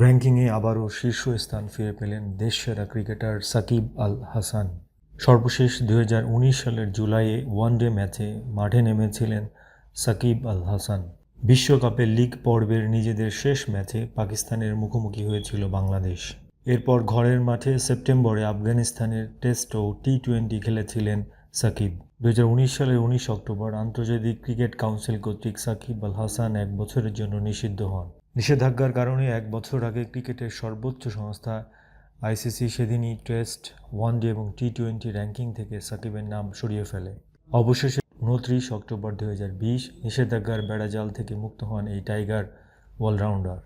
র্যাঙ্কিংয়ে আবারও শীর্ষস্থান ফিরে পেলেন দেশসেরা ক্রিকেটার সাকিব আল হাসান। সর্বশেষ দু হাজার উনিশ সালের জুলাইয়ে ওয়ানডে ম্যাচে মাঠে নেমেছিলেন সাকিব আল হাসান। বিশ্বকাপের লিগ পর্বের নিজেদের শেষ ম্যাচে পাকিস্তানের মুখোমুখি হয়েছিল বাংলাদেশ। এরপর ঘরের মাঠে সেপ্টেম্বরে আফগানিস্তানের টেস্ট ও টি টোয়েন্টি খেলেছিলেন সাকিব। দুই হাজার উনিশ সালের উনিশ অক্টোবর আন্তর্জাতিক ক্রিকেট কাউন্সিল কর্তৃক সাকিব আল হাসান এক বছরের জন্য নিষিদ্ধ হন। নিষেধাজ্ঞার কারণে এক বছর আগে ক্রিকেটের সর্বোচ্চ সংস্থা আইসিসি সেদিনই টেস্ট, ওয়ানডে এবং টি টোয়েন্টি র্যাঙ্কিং থেকে সাকিবের নাম সরিয়ে ফেলে। অবশেষে উনত্রিশ অক্টোবর দু হাজার বিশ নিষেধাজ্ঞার বেড়াজাল থেকে মুক্ত হন এই টাইগার অলরাউন্ডার।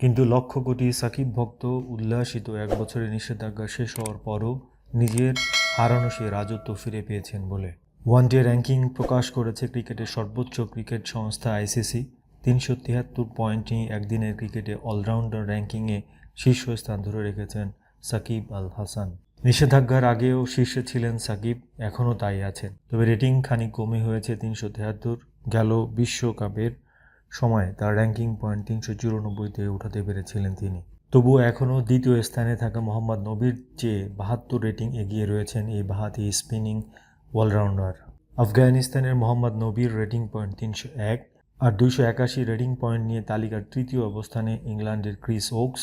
কিন্তু লক্ষ কোটি সাকিব ভক্ত উল্লাসিত এক বছরের নিষেধাজ্ঞা শেষ হওয়ার পরও নিজের হারানো সে রাজত্ব ফিরে পেয়েছেন বলে। ওয়ানডে র্যাঙ্কিং প্রকাশ করেছে ক্রিকেটের সর্বোচ্চ ক্রিকেট সংস্থা আইসিসি। তিনশো তিয়াত্তর পয়েন্ট নিয়ে একদিনের ক্রিকেটে অলরাউন্ডার র্যাঙ্কিংয়ে শীর্ষস্থান ধরে রেখেছেন সাকিব আল হাসান। নিষেধাজ্ঞার আগেও শীর্ষে ছিলেন সাকিব, এখনও তাই আছেন। তবে রেটিং খানিক কমে হয়েছে তিনশো তেহাত্তর গেল বিশ্বকাপের সময় তার র্যাঙ্কিং পয়েন্ট তিনশো চুরানব্বইতে উঠাতে পেরেছিলেন তিনি। তবুও এখনও দ্বিতীয় স্থানে থাকা মোহাম্মদ নবীর চেয়ে বাহাত্তর রেটিং এগিয়ে রয়েছেন এই বাহাতি স্পিনিং অলরাউন্ডার। আফগানিস্তানের মোহাম্মদ নবীর রেটিং পয়েন্ট তিনশো এক আর দুইশো একাশি রেডিং পয়েন্ট নিয়ে তালিকার তৃতীয় অবস্থানে ইংল্যান্ডের ক্রিস ওকস।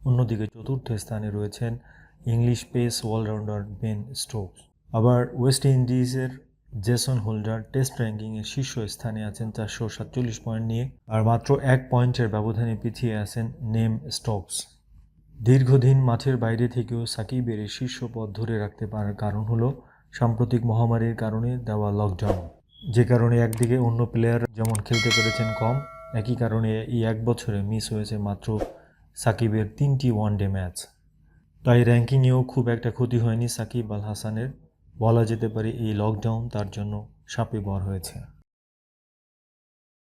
অন্যদিকে চতুর্থ স্থানে রয়েছেন English pace allrounder Ben Stokes. আবার ওয়েস্ট ইন্ডিজের জেসন হোল্ডার টেস্ট র্যাঙ্কিংয়ে শীর্ষ স্থানে আছেন চারশো সাতচল্লিশ পয়েন্ট নিয়ে, আর মাত্র এক পয়েন্টের ব্যবধানে পিছিয়ে আছেন নেম স্টোকস। দীর্ঘদিন মাঠের বাইরে থেকেও সাকিবের শীর্ষ পদ ধরে রাখতে পারার কারণ হলো সাম্প্রতিক মহামারীর কারণে দেওয়া লকডাউন যে কারণে একদিকে অন্য প্লেয়ার যেমন খেলতে পেরেছেন কম, একই কারণে এই এক বছরে মিস হয়েছে মাত্র সাকিবের তিনটি ওয়ানডে ম্যাচ তাই র্যাঙ্কিংয়েও খুব একটা ক্ষতি হয়নি সাকিব আল হাসানের। বলা যেতে পারে এই লকডাউন তার জন্য সাপে বর হয়েছে।